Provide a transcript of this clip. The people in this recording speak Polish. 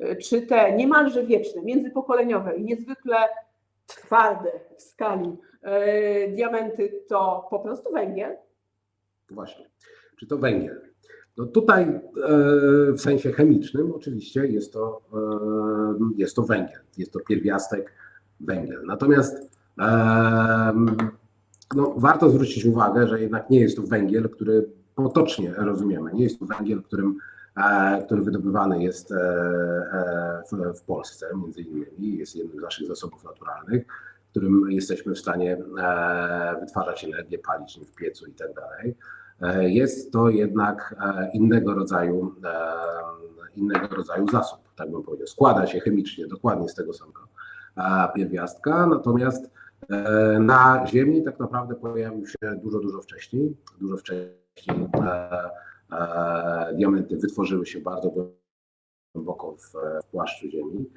y, czy te niemalże wieczne, międzypokoleniowe i niezwykle twarde w skali y, diamenty to po prostu węgiel? Właśnie. Czy to węgiel? No tutaj e, w sensie chemicznym oczywiście jest to, jest to węgiel, jest to pierwiastek węgiel. Natomiast no, warto zwrócić uwagę, że jednak nie jest to węgiel, który potocznie rozumiemy. Nie jest to węgiel, którym, który wydobywany jest e, e, w, Polsce, między innymi, jest jednym z naszych zasobów naturalnych, którym jesteśmy w stanie e, wytwarzać energię, palić w piecu i tak dalej. E, Jest to jednak e, innego rodzaju, e, innego rodzaju zasób, tak bym powiedział. Składa się chemicznie dokładnie z tego samego e, pierwiastka, natomiast e, na Ziemi tak naprawdę pojawił się dużo, dużo wcześniej. Dużo wcześniej e, e, diamenty wytworzyły się bardzo głęboko w, w płaszczu Ziemi.